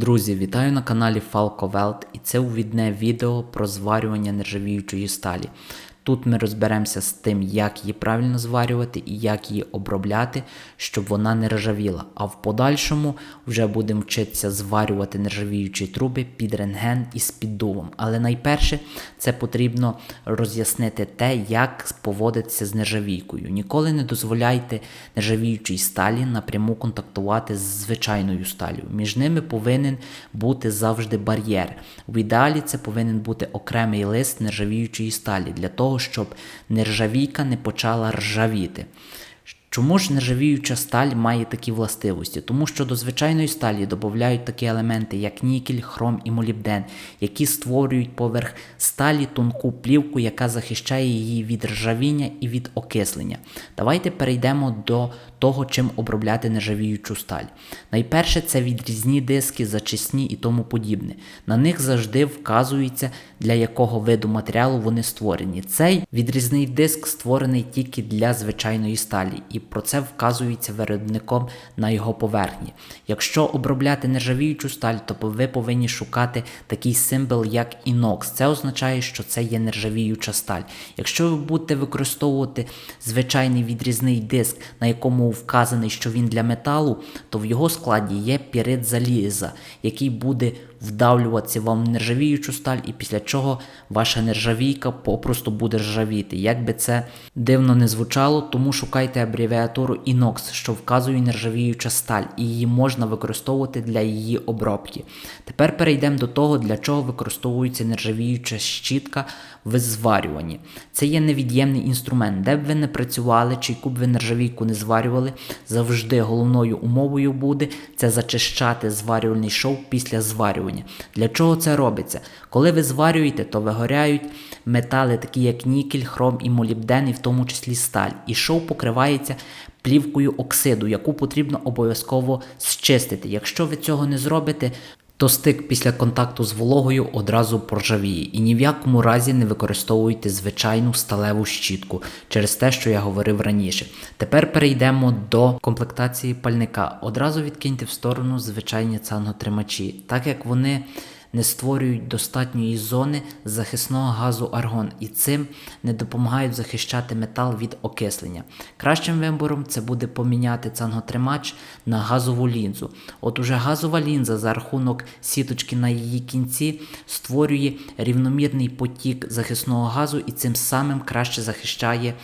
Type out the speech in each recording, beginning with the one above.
Друзі, вітаю на каналі Falco Welt і це увідне відео про зварювання нержавіючої сталі. Тут ми розберемося з тим, як її правильно зварювати і як її обробляти, щоб вона не ржавіла. А в подальшому вже будемо вчитися зварювати нержавіючі труби під рентген і з піддувом. Але найперше це потрібно роз'яснити те, як поводитися з нержавійкою. Ніколи не дозволяйте нержавіючій сталі напряму контактувати з звичайною сталю. Між ними повинен бути завжди бар'єр. В ідеалі це повинен бути окремий лист нержавіючої сталі для того, щоб нержавійка не почала ржавіти. Чому ж нержавіюча сталь має такі властивості? Тому що до звичайної сталі додають такі елементи, як нікель, хром і молібден, які створюють поверх сталі тонку плівку, яка захищає її від ржавіння і від окислення. Давайте перейдемо до того, чим обробляти нержавіючу сталь. Найперше це відрізні диски, зачисні і тому подібне. На них завжди вказується, для якого виду матеріалу вони створені. Цей відрізний диск створений тільки для звичайної сталі, і про це вказується виробником на його поверхні. Якщо обробляти нержавіючу сталь, то ви повинні шукати такий символ, як інокс. Це означає, що це є нержавіюча сталь. Якщо ви будете використовувати звичайний відрізний диск, на якому вказаний, що він для металу, то в його складі є пірит заліза, який буде вдавлюватися вам в нержавіючу сталь, і після чого ваша нержавійка попросту буде ржавіти. Як би це дивно не звучало, тому шукайте абревіатуру INOX, що вказує нержавіюча сталь, і її можна використовувати для її обробки. Тепер перейдемо до того, для чого використовується нержавіюча щітка в зварюванні. Це є невід'ємний інструмент, де б ви не працювали, чи яку б ви нержавійку не зварювали, завжди головною умовою буде це зачищати зварювальний шов після зварювання. Для чого це робиться? Коли ви зварюєте, то вигоряють метали, такі як нікель, хром і молібден, і в тому числі сталь. І шов покривається плівкою оксиду, яку потрібно обов'язково зчистити. Якщо ви цього не зробите, то стик після контакту з вологою одразу поржавіє і ні в якому разі не використовуйте звичайну сталеву щітку через те, що я говорив раніше. Тепер перейдемо до комплектації пальника. Одразу відкиньте в сторону звичайні цанготримачі, так як вони не створюють достатньої зони захисного газу аргон і цим не допомагають захищати метал від окислення. Кращим вибором це буде поміняти цанготримач на газову лінзу. От уже газова лінза за рахунок сіточки на її кінці створює рівномірний потік захисного газу і цим самим краще захищає.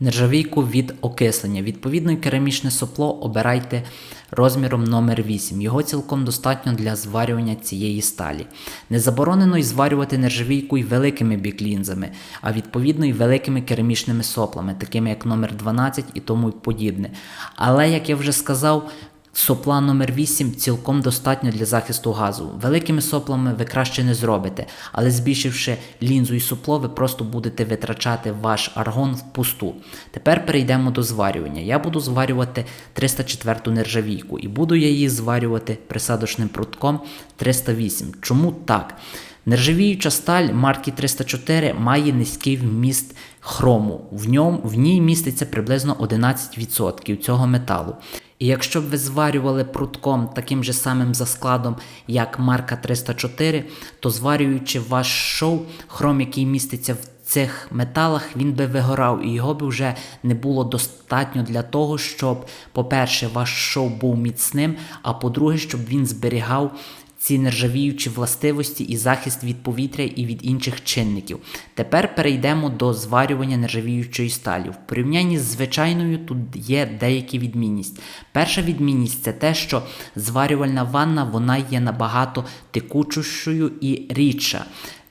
Нержавійку від окислення. Відповідно, керамічне сопло обирайте розміром номер 8 Його цілком достатньо для зварювання цієї сталі. Не заборонено й зварювати нержавійку й великими біклінзами, а відповідно й великими керамічними соплами, такими як номер 12 і тому подібне. Але, як я вже сказав, Сопла номер 8 цілком достатньо для захисту газу. Великими соплами ви краще не зробите, але збільшивши лінзу і сопло, ви просто будете витрачати ваш аргон впусту. Тепер перейдемо до зварювання. Я буду зварювати 304 нержавійку і буду я її зварювати присадочним прутком 308. Чому так? Нержавіюча сталь марки 304 має низький вміст хрому. В, ньому, в ній міститься приблизно 11% цього металу. І якщо б ви зварювали прутком таким же самим за складом, як марка 304, то зварюючи ваш шов, хром, який міститься в цих металах, він би вигорав, і його б вже не було достатньо для того, щоб, по-перше, ваш шов був міцним, а по-друге, щоб він зберігав ці нержавіючі властивості і захист від повітря і від інших чинників. Тепер перейдемо до зварювання нержавіючої сталі. В порівнянні з звичайною тут є деякі відмінність. Перша відмінність це те, що зварювальна ванна вона є набагато текучішою і рідша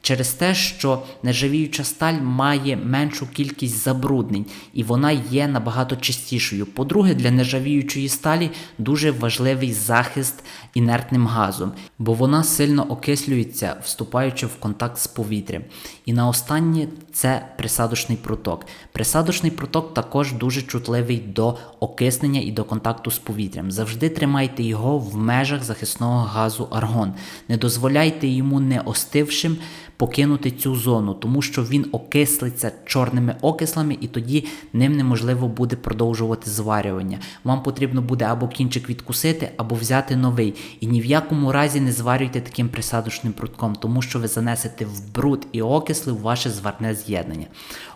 через те, що нержавіюча сталь має меншу кількість забруднень і вона є набагато чистішою. По-друге, для нержавіючої сталі дуже важливий захист інертним газом, бо вона сильно окислюється, вступаючи в контакт з повітрям. І на останнє це присадочний проток. Присадочний проток також дуже чутливий до окиснення і до контакту з повітрям. Завжди тримайте його в межах захисного газу аргон. Не дозволяйте йому не остившим покинути цю зону, тому що він окислиться чорними окислами, і тоді ним неможливо буде продовжувати зварювання. Вам потрібно буде або кінчик відкусити, або взяти новий. І ні в якому разі не зварюйте таким присадочним прутком, тому що ви занесете в бруд і окисли в ваше зварне з'єднання.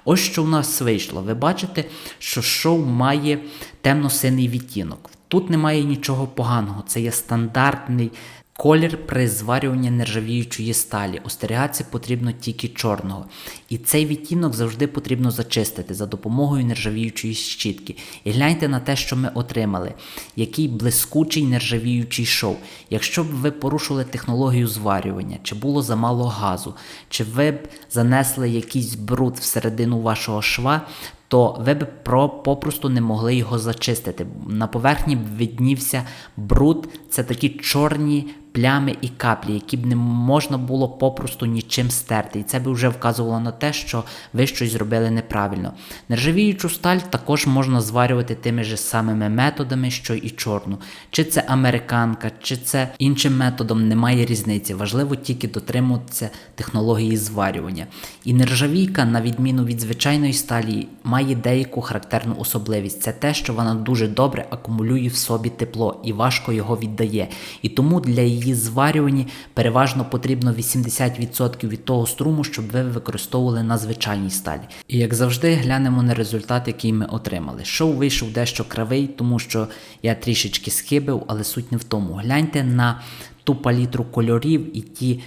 Ось що в нас вийшло. Ви бачите, що шов має темно-синий відтінок. Тут немає нічого поганого, це є стандартний колір при зварюванні нержавіючої сталі. Остерігатися потрібно тільки чорного. І цей відтінок завжди потрібно зачистити за допомогою нержавіючої щітки. І гляньте на те, що ми отримали, який блискучий нержавіючий шов. Якщо б ви порушили технологію зварювання, чи було замало газу, чи ви б занесли якийсь бруд всередину вашого шва, то ви б попросту не могли його зачистити. На поверхні б виднівся бруд, це такі чорні плями і каплі, які б не можна було попросту нічим стерти. І це б вже вказувало на те, що ви щось зробили неправильно. Нержавіючу сталь також можна зварювати тими ж самими методами, що і чорну. Чи це американка, чи це іншим методом, немає різниці. Важливо тільки дотримуватися технології зварювання. І нержавійка, на відміну від звичайної сталі, має деяку характерну особливість. Це те, що вона дуже добре акумулює в собі тепло і важко його віддає. І тому для її зварювання переважно потрібно 80% від того струму, щоб ви використовували на звичайній сталі. І як завжди, глянемо на результат, який ми отримали. Шоу вийшов дещо кривий, тому що я трішечки схибив, але суть не в тому. Гляньте на ту палітру кольорів і ті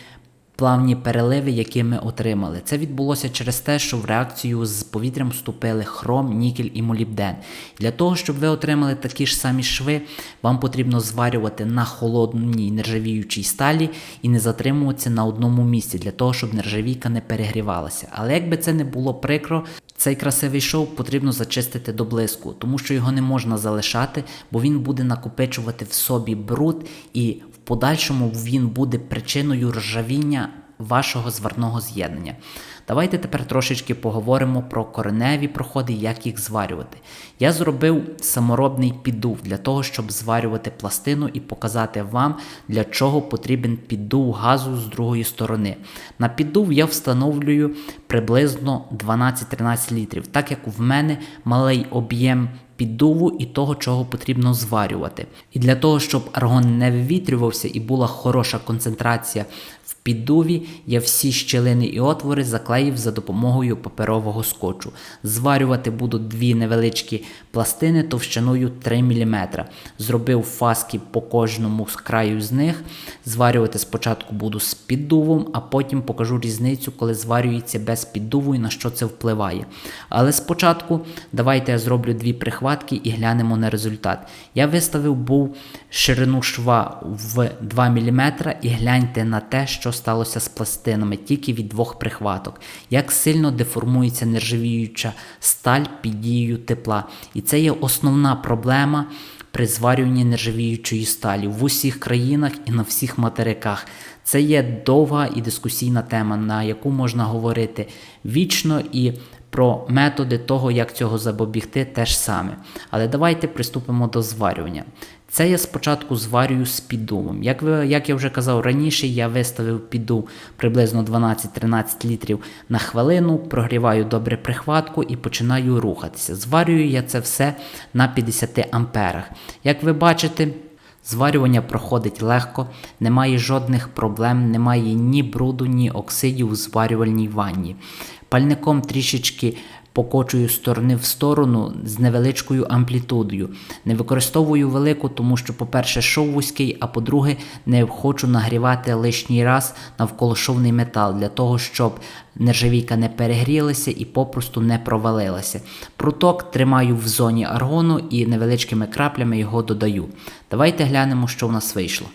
плавні переливи, які ми отримали. Це відбулося через те, що в реакцію з повітрям вступили хром, нікель і молібден. Для того, щоб ви отримали такі ж самі шви, вам потрібно зварювати на холодній нержавіючій сталі і не затримуватися на одному місці, для того, щоб нержавійка не перегрівалася. Але якби це не було прикро, цей красивий шов потрібно зачистити до блиску, тому що його не можна залишати, бо він буде накопичувати в собі бруд і подальшому він буде причиною ржавіння вашого зварного з'єднання. Давайте тепер трошечки поговоримо про кореневі проходи, як їх зварювати. Я зробив саморобний піддув для того, щоб зварювати пластину і показати вам, для чого потрібен піддув газу з другої сторони. На піддув я встановлюю приблизно 12-13 літрів, так як в мене малий об'єм піддуву і того, чого потрібно зварювати. І для того, щоб аргон не вивітрювався і була хороша концентрація піддуві, я всі щілини і отвори заклеїв за допомогою паперового скотчу. Зварювати буду дві невеличкі пластини товщиною 3 мм. Зробив фаски по кожному з краю з них. Зварювати спочатку буду з піддувом, а потім покажу різницю, коли зварюється без піддуву і на що це впливає. Але спочатку давайте я зроблю дві прихватки і глянемо на результат. Я виставив був ширину шва в 2 мм і гляньте на те, що сталося з пластинами тільки від двох прихваток. Як сильно деформується нержавіюча сталь під дією тепла. І це є основна проблема при зварюванні нержавіючої сталі в усіх країнах і на всіх материках. Це є довга і дискусійна тема, на яку можна говорити вічно і про методи того, як цього запобігти, теж саме. Але давайте приступимо до зварювання. Це я спочатку зварюю з піддувом. Як ви, як я вже казав раніше, я виставив піддув приблизно 12-13 літрів на хвилину, прогріваю добре прихватку і починаю рухатися. Зварюю я це все на 50 амперах. Як ви бачите, Зварювання проходить легко, немає жодних проблем, немає ні бруду, ні оксидів у зварювальній ванні. Пальником трішечки покочую з сторони в сторону з невеличкою амплітудою. Не використовую велику, тому що, по-перше, шов вузький, а по-друге, не хочу нагрівати лишній раз навколошовний метал для того, щоб нержавійка не перегрілася і попросту не провалилася. Пруток тримаю в зоні аргону і невеличкими краплями його додаю. Давайте глянемо, що в нас вийшло.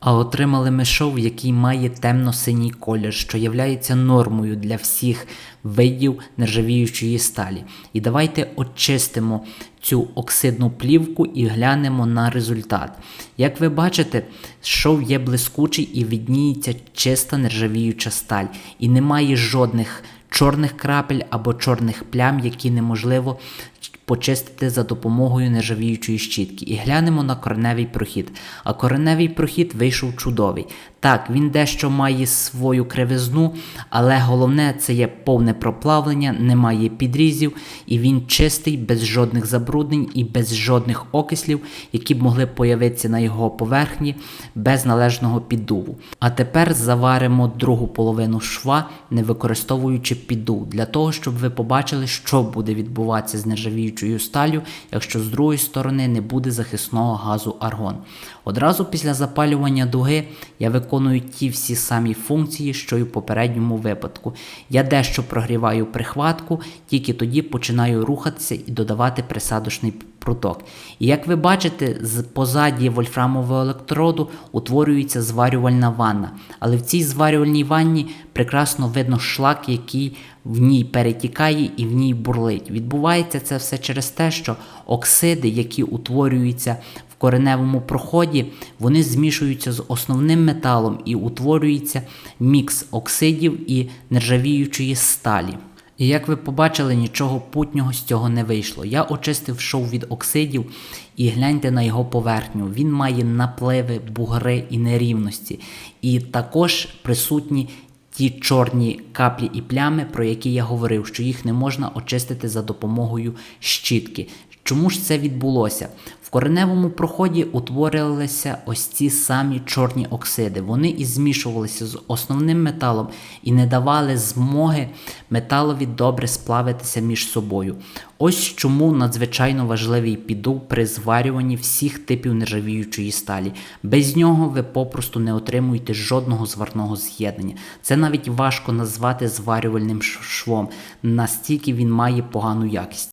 А отримали ми шов, який має темно-синій колір, що являється нормою для всіх видів нержавіючої сталі. І давайте очистимо цю оксидну плівку і глянемо на результат. Як ви бачите, шов є блискучий і відніється чиста нержавіюча сталь, і немає жодних чорних крапель або чорних плям, які неможливо почистити за допомогою нержавіючої щітки. І глянемо на кореневий прохід. А кореневий прохід вийшов чудовий. Так, він дещо має свою кривизну, але головне це є повне проплавлення, немає підрізів, і він чистий, без жодних забруднень і без жодних окислів, які б могли появитися на його поверхні без належного піддуву. А тепер заваримо другу половину шва, не використовуючи піддув, для того, щоб ви побачили, що буде відбуватися з нержавіючою сталлю, якщо з другої сторони не буде захисного газу аргон. Одразу після запалювання дуги я виконую ті всі самі функції, що й у попередньому випадку. Я дещо прогріваю прихватку, тільки тоді починаю рухатися і додавати присадочний пруток. І як ви бачите, з позаді вольфрамового електроду утворюється зварювальна ванна. Але в цій зварювальній ванні прекрасно видно шлак, який в ній перетікає і в ній бурлить. Відбувається це все через те, що оксиди, які утворюються кореневому проході, вони змішуються з основним металом і утворюється мікс оксидів і нержавіючої сталі. І як ви побачили, нічого путнього з цього не вийшло. Я очистив шов від оксидів і гляньте на його поверхню. Він має напливи, бугри і нерівності. І також присутні ті чорні каплі і плями, про які я говорив, що їх не можна очистити за допомогою щітки. Чому ж це відбулося? В кореневому проході утворилися ось ці самі чорні оксиди. Вони і змішувалися з основним металом і не давали змоги металові добре сплавитися між собою. Ось чому надзвичайно важливий підув при зварюванні всіх типів нержавіючої сталі. Без нього ви попросту не отримуєте жодного зварного з'єднання. Це навіть важко назвати зварювальним швом, настільки він має погану якість.